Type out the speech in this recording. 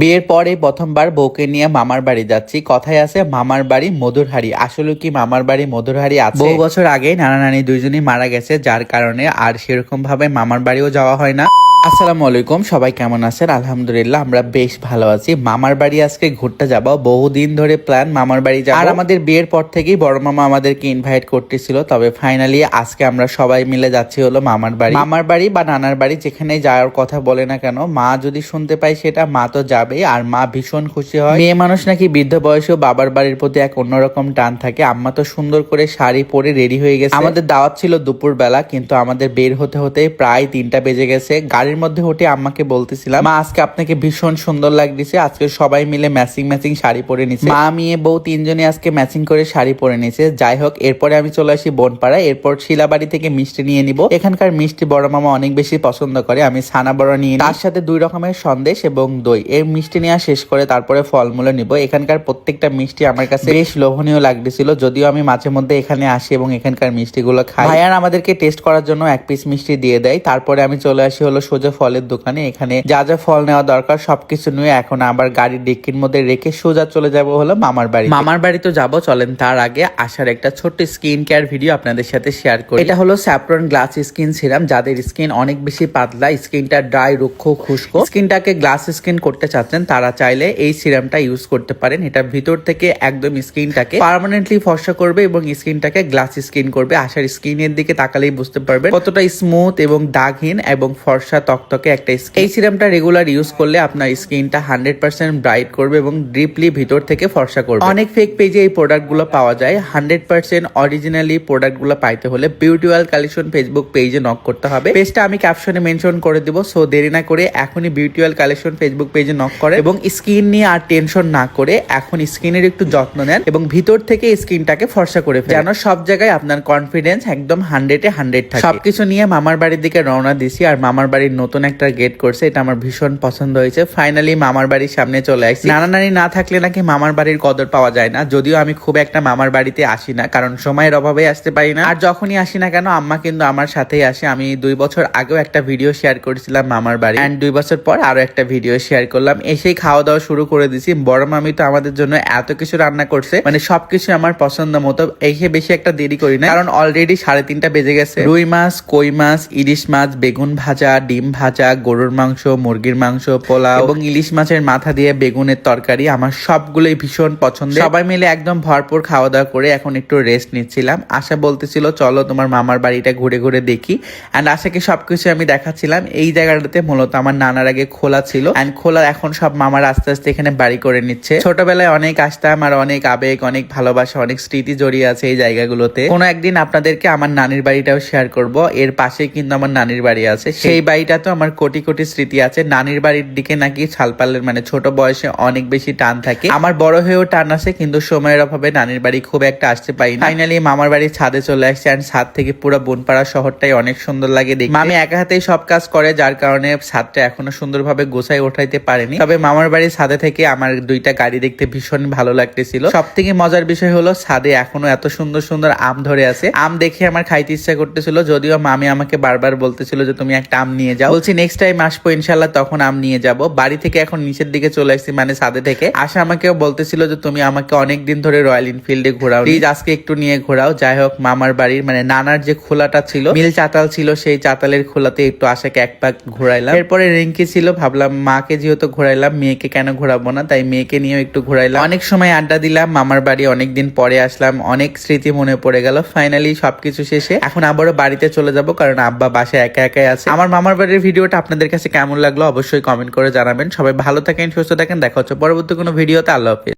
বিয়ের পরে প্রথমবার বউকে নিয়ে মামার বাড়ি যাচ্ছি। কথায় আছে মামার বাড়ি মধুরহারি। আসলে কি মামার বাড়ি মধুরহারি আছে? বহু বছর আগে নানা নানি দুইজনই মারা গেছে যার কারণে আর সেরকম ভাবে মামার বাড়িও যাওয়া হয় না। আসসালামু আলাইকুম সবাই কেমন আছেন? আলহামদুলিল্লাহ আমরা বেশ ভালো আছি। মামার বাড়ি আজকে ঘুরতে যাব। বহুদিন ধরে প্ল্যান মামার বাড়ি যাব। আর আমাদের বিয়ের পর থেকেই বড় মামা আমাদেরকে ইনভাইট করতেছিল। তবে ফাইনালি আজকে আমরা সবাই মিলে যাচ্ছি হলো মামার বাড়ি। মামার বাড়ি বা নানার বাড়ি যেখানে যাওয়ার কথা বলে না কেন মা যদি শুনতে পায় সেটা মা তো যাবেই আর মা ভীষণ খুশি হয়। মেয়ে মানুষ নাকি বৃদ্ধ বয়সেও বাবার বাড়ির প্রতি এক অন্যরকম টান থাকে। আম্মা তো সুন্দর করে শাড়ি পরে রেডি হয়ে গেছে। আমাদের দাওয়াত ছিল দুপুর বেলা কিন্তু আমাদের বের হতে হতে প্রায় তিনটা বেজে গেছে। গাড়ির মধ্যে উঠে আম্মাকে বলতেছিলাম মা আজকে আপনাকে ভীষণ সুন্দর লাগতেছে। আজকে সবাই মিলে ম্যাচিং ম্যাচিং শাড়ি পরে নিছে। মা মেয়ে বউ তিনজনে আজকে ম্যাচিং করে শাড়ি পরে নিছে। যাই হোক এরপরে আমি চলে আসি বনপাড়া এরপর শিলাবাড়ি থেকে মিষ্টি নিয়ে নিব। এখানকার মিষ্টি বড় মামা অনেক বেশি পছন্দ করে। আমি ছানা বড় নিয়ে তার সাথে দুই রকমের সন্দেশ এবং দই। এই মিষ্টি নেওয়া শেষ করে তারপরে ফলমূল নিব। এখানকার প্রত্যেকটা মিষ্টি আমার কাছে বেশ লোভনীয় লাগতেছিল। যদিও আমি মাঝে মধ্যে এখানে আসি এবং এখানকার মিষ্টিগুলো খাই। ভাইয়ান আমাদেরকে টেস্ট করার জন্য এক পিস মিষ্টি দিয়ে দেয়। তারপরে আমি চলে আসি হলো সোজা ফলের দোকানে। এখানে যা যা ফল নেওয়া দরকার সবকিছু নিয়ে এখন আবার গাড়ির ডিক্কির মধ্যে রেখে সোজা চলে যাব হলো মামার বাড়ি মামার বাড়ি তো যাব চলেন তার আগে আসার একটা ছোট্ট স্কিন কেয়ার ভিডিও আপনাদের সাথে শেয়ার করি। এটা হলো স্যাপ্রন গ্লাস স্কিন সিরাম যাদের স্কিন অনেক বেশি পাতলা স্কিনটা ড্রাই রুক্ষ খুশকো। স্কিনটাকে গ্লাস স্কিন করতে চাচ্ছেন তারা চাইলে এই সিরামটা ইউজ করতে পারেন। এটা ভিতর থেকে একদম স্কিনটাকে পার্মানেন্টলি ফর্সা করবে এবং স্কিনটাকে গ্লাস স্কিন করবে। আসার স্কিনের দিকে তাকালেই বুঝতে পারবেন কতটা স্মুথ এবং দাগহীন এবং ফর্সা তকতকে একটা স্কিন এই সিরামটা রেগুলার ইউজ করলে আপনার স্কিনটা হান্ড্রেড পার্সেন্ট ব্রাইট করবে এবং ডিপলি ভিতর থেকে ফর্সা করবে। অনেক ফেক পেজে এই প্রোডাক্টগুলো পাওয়া যায়। হান্ড্রেড পার্সেন্ট অরিজিনালি প্রোডাক্টগুলো পাইতে হলে বিউটি বিউটিওয়াল কালেকশন ফেসবুক পেজে নক করতে হবে। পেজটা আমি ক্যাপশনে মেনশন করে দিব সো দেরি না করে এখনই বিউটি বিউটিওয়াল কালেকশন ফেসবুক পেজে নক করে। এবং স্কিন নিয়ে আর টেনশন না করে এখন স্কিনের একটু যত্ন নেন এবং ভিতর থেকে স্কিনটাকে ফর্সা করে ফেলেন। যেন সব জায়গায় আপনার কনফিডেন্স একদম হান্ড্রেডে হান্ড্রেড থাকে। সবকিছু নিয়ে মামার বাড়ির দিকে রওনা দিছি আর মামার বাড়ির নতুন একটা গেট করছে এটা আমার ভীষণ পছন্দ হয়েছে। ফাইনালি মামার বাড়ির সামনে চলে আসছি। নানা নানি না থাকলে নাকি মামার বাড়ির কদর পাওয়া যায় না যদিও আমি খুব একটা মামার বাড়িতে আসি না কারণ সময়ের অভাবে আসতে পারি না। আর যখনই আসি না কেন আম্মা কিন্তু আমার সাথেই আসে। আমি দুই বছর আগেও একটা ভিডিও শেয়ার করেছিলাম মামার বাড়ি। অ্যান্ড দুই বছর পর আরও একটা ভিডিও শেয়ার করলাম। এসেই খাওয়া দাওয়া শুরু করে দিছি বড় মামি তো আমাদের জন্য এত কিছু রান্না করছে। মানে সবকিছু আমার পছন্দ মতো। এসে বেশি একটা দেরি করি না কারণ অলরেডি সাড়ে তিনটা বেজে গেছে। রুই মাছ, কই মাছ, ইলিশ মাছ, বেগুন ভাজা, ডিম ভাজা, গরুর মাংস, মুরগির মাংস, পোলাও এবং ইলিশ মাছের মাথা দিয়ে বেগুনের তরকারি আমার সবগুলোই ভীষণ পছন্দ সবাই মিলে একদম ভরপুর খাওয়া দাওয়া করে এখন একটু রেস্ট নিচ্ছিলাম। আশা বলতেছিল, চলো তোমার মামার বাড়িটা ঘুরে ঘুরে দেখি। অ্যান্ড আশাকে সবকিছু আমি দেখাচ্ছিলাম। এই জায়গাটাতে মূলত আমার নানার আগে খোলা ছিল। অ্যান্ড খোলা এখন সব মামার আস্তে আস্তে এখানে বাড়ি করে নিচ্ছে। ছোটবেলায় অনেক আসতাম আর অনেক আবেগ অনেক ভালোবাসা অনেক স্মৃতি জড়িয়ে আছে এই জায়গাগুলোতে। কোনো একদিন আপনাদেরকে আমার নানির বাড়িটাও শেয়ার করব। এর পাশে কিন্তু আমার নানির বাড়ি আছে। সেই বাড়িটা তো আমার কোটি কোটি স্মৃতি আছে। নানির বাড়ির দিকে নাকি ছালপালের মানে ছোট বয়সে অনেক বেশি টান থাকে। আমার বড় হয়েও টান আছে কিন্তু সময়ের অভাবে নানির বাড়ি খুব একটা আসতে পারি না। ফাইনালি মামার বাড়ির ছাদে চলে আসছে অ্যান্ড ছাদ থেকে পুরো বনপাড়া শহরটাই অনেক সুন্দর লাগে দেখতে। মামি একা হাতেই সব কাজ করে যার কারণে ছাদটা এখনও সুন্দরভাবে গোছাই ওঠাইতে পারেনি। তবে মামার বাড়ির ছাদে থেকে আমার দুইটা গাড়ি দেখতে ভীষণ ভালো লাগতেছিল। সব থেকে মজার বিষয় হলো, ছাদে এখনও এত সুন্দর সুন্দর আম ধরে আছে। আম দেখে আমার খাইতে ইচ্ছা করতেছিল, যদিও মামি আমাকে বারবার বলতেছিল যে, তুমি একটা আম নিয়ে যাও। বলছি নেক্সট টাইম আসব ইনশাল্লাহ তখন আম নিয়ে যাব। বাড়ি থেকে এখন নিচের দিকে চলে আসছি মানে ছাদে থেকে। আশা আমাকেও বলতেছিল যে, তুমি আমাকে অনেক দিন ধরে রয়্যাল এনফিল্ডে ঘোরাও প্লিজ আজকে একটু নিয়ে ঘোরাও। যাই হোক, মামার বাড়ির মানে নানার যে খোলাটা ছিল, মিল চাতাল ছিল, সেই চাতালের খোলাতে একটু আশাকে এক পাক ঘোরাইলাম। এরপরে রিঙ্কি ছিল, ভাবলাম মাকে যেহেতু ঘোরাইলাম, মেয়েকে কেন ঘোরাবো না? তাই মেয়েকে নিয়েও একটু ঘোরাইলাম। অনেক সময় আড্ডা দিলাম, মামার বাড়ি অনেক দিন পরে আসলাম, অনেক স্মৃতি মনে পড়ে গেল। ফাইনালি সবকিছু শেষে এখন আবারও বাড়িতে চলে যাব, কারণ আব্বা বাসায় একা একাই আছে। আমার মামার বাড়ির ভিডিওটা আপনাদের কাছে কেমন লাগল অবশ্যই কমেন্ট করে জানাবেন। সবাই ভালো থাকেন, সুস্থ থাকেন, দেখা হচ্ছে পরবর্তী কোনো ভিডিওতে। আল্লাহ হাফিজ।